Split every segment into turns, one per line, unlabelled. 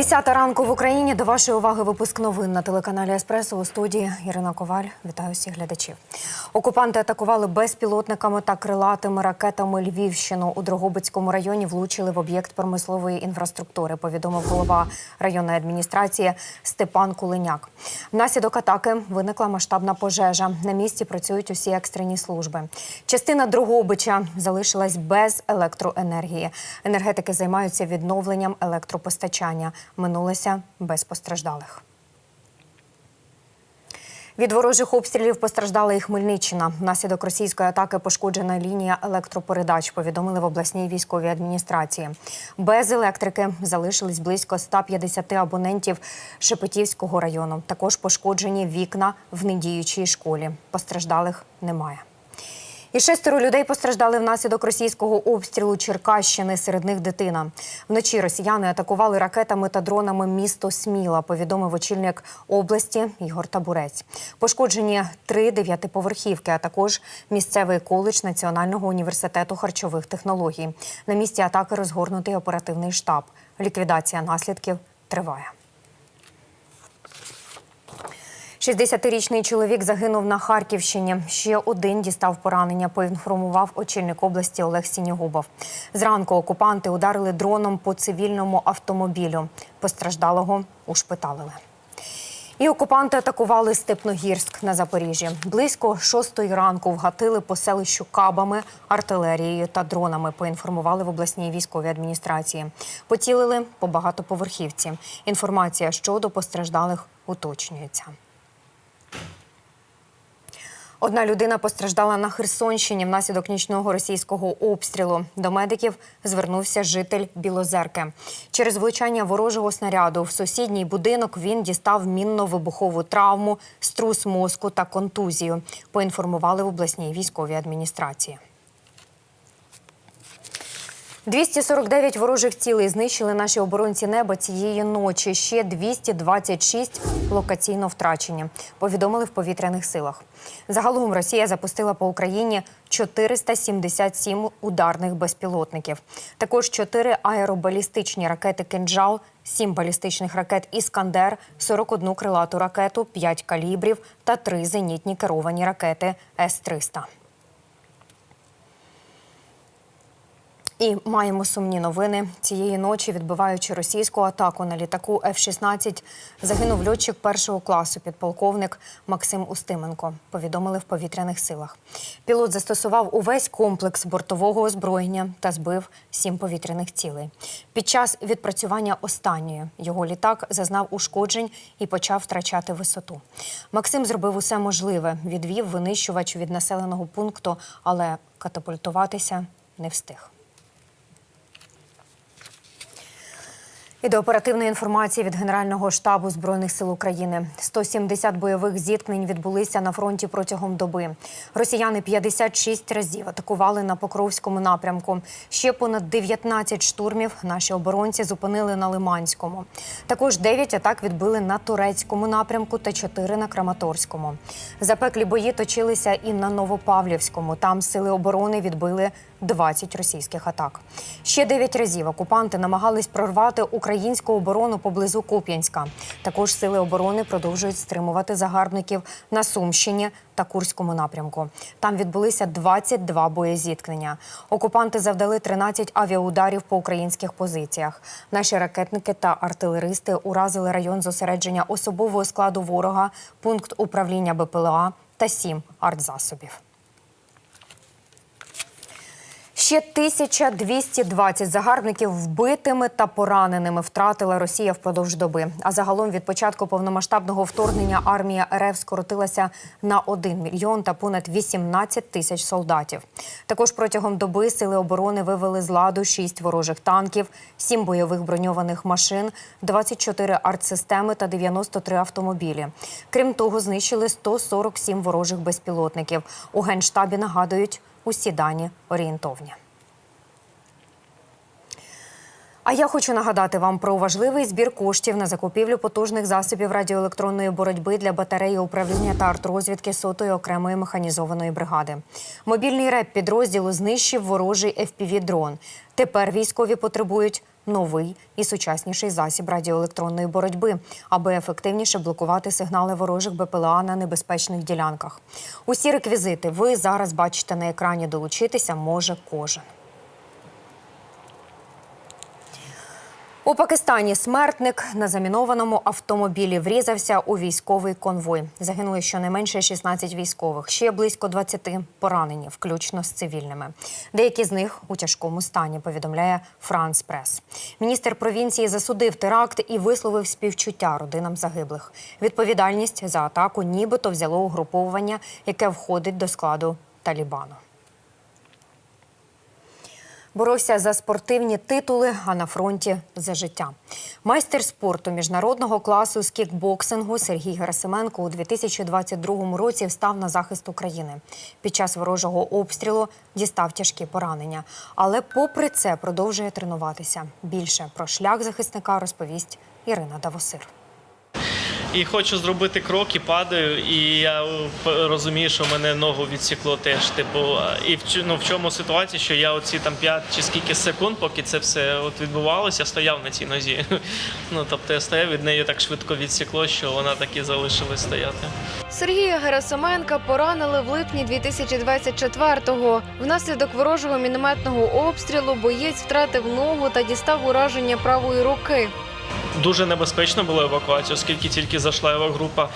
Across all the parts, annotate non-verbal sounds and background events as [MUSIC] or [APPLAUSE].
Десята ранку в Україні до вашої уваги випуск новин на телеканалі Еспресо у студії Ірина Коваль. Вітаю всіх глядачів. Окупанти атакували безпілотниками та крилатими ракетами Львівщину. У Дрогобицькому районі влучили в об'єкт промислової інфраструктури. Повідомив голова районної адміністрації Степан Кулиняк. Внаслідок атаки виникла масштабна пожежа. На місці працюють усі екстрені служби. Частина Дрогобича залишилась без електроенергії. Енергетики займаються відновленням електропостачання. Минулося без постраждалих. Від ворожих обстрілів постраждала і Хмельниччина. Внаслідок російської атаки пошкоджена лінія електропередач. Повідомили в обласній військовій адміністрації. Без електрики залишились близько 150 абонентів Шепетівського району. Також пошкоджені вікна в недіючій школі. Постраждалих немає. І шестеро людей постраждали внаслідок російського обстрілу Черкащини. Серед них дитина. Вночі росіяни атакували ракетами та дронами місто Сміла. Повідомив очільник області Ігор Табурець. Пошкоджені три дев'ятиповерхівки, а також місцевий коледж Національного університету харчових технологій. На місці атаки розгорнутий оперативний штаб. Ліквідація наслідків триває. 60-річний чоловік загинув на Харківщині. Ще один дістав поранення. Поінформував очільник області Олег Сінігубов. Зранку окупанти ударили дроном по цивільному автомобілю. Постраждалого ушпиталили. І окупанти атакували Степногірськ на Запоріжжі. Близько шостої ранку вгатили по селищу кабами, артилерією та дронами. Поінформували в обласній військовій адміністрації. Поцілили по багатоповерхівці. Інформація щодо постраждалих уточнюється. Одна людина постраждала на Херсонщині внаслідок нічного російського обстрілу. До медиків звернувся житель Білозерки. Через влучання ворожого снаряду в сусідній будинок він дістав мінно-вибухову травму, струс мозку та контузію. Поінформували в обласній військовій адміністрації. 249 ворожих цілей знищили наші оборонці неба цієї ночі. Ще 226 локаційно втрачені. Повідомили в повітряних силах. Загалом Росія запустила по Україні 477 ударних безпілотників. Також 4 аеробалістичні ракети «Кинджал», 7 балістичних ракет «Іскандер», 41 крилату ракету, 5 калібрів та 3 зенітні керовані ракети С-300. І маємо сумні новини. Цієї ночі, відбиваючи російську атаку на літаку F-16, загинув льотчик першого класу, підполковник Максим Устименко. Повідомили в повітряних силах. Пілот застосував увесь комплекс бортового озброєння та збив сім повітряних цілей. Під час відпрацювання останньої його літак зазнав ушкоджень і почав втрачати висоту. Максим зробив усе можливе, відвів винищувач від населеного пункту, але катапультуватися не встиг. І до оперативної інформації від Генерального штабу збройних сил України 170 бойових зіткнень відбулися на фронті протягом доби. Росіяни 56 разів атакували на Покровському напрямку. Ще понад 19 штурмів наші оборонці зупинили на Лиманському. Також 9 атак відбили на турецькому напрямку та 4 на Краматорському. Запеклі бої точилися і на Новопавлівському. Там сили оборони відбили 20 російських атак. Ще 9 разів окупанти намагались прорвати українську оборону поблизу Куп'янська. Також сили оборони продовжують стримувати загарбників на Сумщині та Курському напрямку. Там відбулися 22 боєзіткнення. Окупанти завдали 13 авіаударів по українських позиціях. Наші ракетники та артилеристи уразили район зосередження особового складу ворога, пункт управління БПЛА та 7 артзасобів. Ще 1220 загарбників вбитими та пораненими втратила Росія впродовж доби. А загалом від початку повномасштабного вторгнення армія РФ скоротилася на 1 мільйон та понад 18 тисяч солдатів. Також протягом доби сили оборони вивели з ладу 6 ворожих танків, 7 бойових броньованих машин, 24 артсистеми та 93 автомобілі. Крім того, знищили 147 ворожих безпілотників. У генштабі нагадують. Усі дані орієнтовні. А я хочу нагадати вам про важливий збір коштів на закупівлю потужних засобів радіоелектронної боротьби для батареї управління та артрозвідки сотої окремої механізованої бригади. Мобільний реп підрозділу знищив ворожий fpv дрон Тепер військові потребують новий і сучасніший засіб радіоелектронної боротьби, аби ефективніше блокувати сигнали ворожих БПЛА на небезпечних ділянках. Усі реквізити ви зараз бачите на екрані. Долучитися може кожен. У Пакистані смертник на замінованому автомобілі врізався у військовий конвой. Загинули щонайменше 16 військових, ще близько 20 поранені, включно з цивільними. Деякі з них у тяжкому стані, повідомляє Франс Прес. Міністр провінції засудив теракт і висловив співчуття родинам загиблих. Відповідальність за атаку нібито взяло угруповування, яке входить до складу Талібану. Боровся за спортивні титули, а на фронті за життя. Майстер спорту міжнародного класу з кікбоксингу Сергій Герасименко у 2022 році встав на захист України. Під час ворожого обстрілу дістав тяжкі поранення. Але попри це продовжує тренуватися. Більше про шлях захисника розповість Ірина Давосир.
І хочу зробити крок, і падаю, і я розумію, що мене ногу відсікло теж. Типу, і в, ну, в чому ситуація, що я оці там 5 чи скільки секунд, поки це все от відбувалося, стояв на цій нозі. [LAUGHS] Ну тобто я стояв, від неї так швидко відсікло, що вона так і залишилась стояти.
Сергія Герасименка поранили в липні 2024-го. Внаслідок ворожого мінометного обстрілу боєць втратив ногу та дістав ураження правої руки.
Дуже небезпечно було евакуація, оскільки тільки зайшла евакгрупа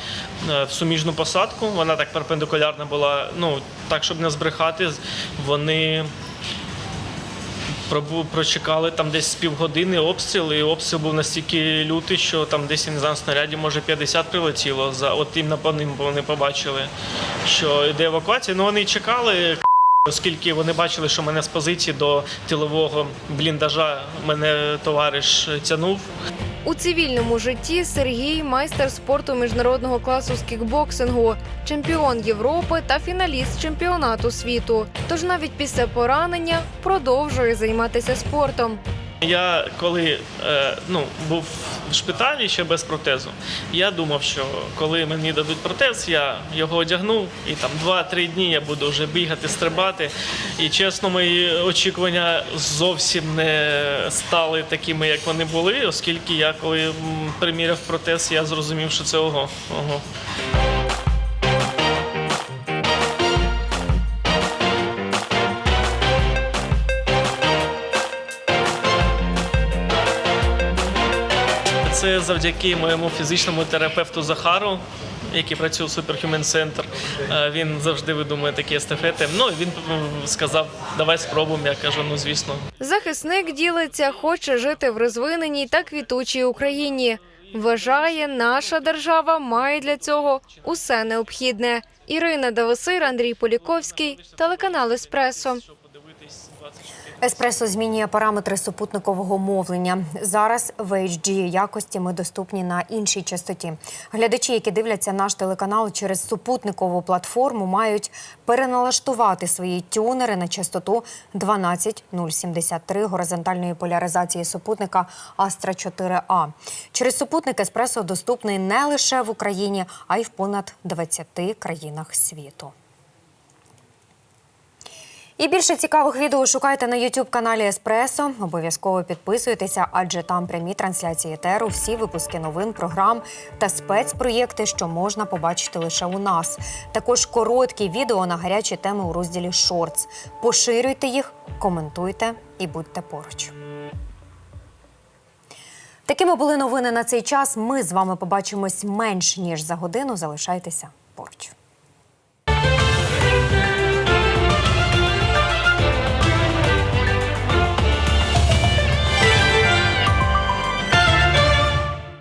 е, в суміжну посадку. Вона так перпендикулярна була. Ну так, щоб не збрехати, вони прочекали там десь з півгодини обстріл, і обстріл був настільки лютий, що там десь не знаю, снарядів може 50 прилетіло. За от по ним вони побачили, що йде евакуація. Ну вони чекали. Оскільки вони бачили, що мене з позиції до тилового бліндажа мене товариш тянув,
У цивільному житті Сергій майстер спорту міжнародного класу з кікбоксингу, чемпіон Європи та фіналіст чемпіонату світу. Тож навіть після поранення продовжує займатися спортом.
Я коли е, ну, був в шпиталі ще без протезу, я думав, що коли мені дадуть протез, я його одягну і там 2-3 дні я буду вже бігати, стрибати. І чесно, мої очікування зовсім не стали такими, як вони були, оскільки я коли приміряв протез, я зрозумів, що це ого. ого. Завдяки моєму фізичному терапевту Захару, який працює у Superhuman Center. Е, Він завжди видумує такі естафети. Ну він сказав, давай спробуємо. Я кажу, ну звісно.
Захисник ділиться, хоче жити в розвиненій та квітучій Україні. Вважає, наша держава має для цього усе необхідне. Ірина Давосир, Андрій Поліковський, телеканал Еспресо.
Еспресо змінює параметри супутникового мовлення. Зараз в HD якості ми доступні на іншій частоті. Глядачі, які дивляться наш телеканал через супутникову платформу, мають переналаштувати свої тюнери на частоту 12073 горизонтальної поляризації супутника Astra 4A. Через супутник Еспресо доступний не лише в Україні, а й в понад 20 країнах світу. І більше цікавих відео шукайте на youtube каналі Еспресо. Обов'язково підписуйтеся, адже там прямі трансляції етеру, всі випуски новин, програм та спецпроєкти, що можна побачити лише у нас. Також короткі відео на гарячі теми у розділі Шортс. Поширюйте їх, коментуйте і будьте поруч. Такими були новини на цей час. Ми з вами побачимось менш ніж за годину. Залишайтеся поруч.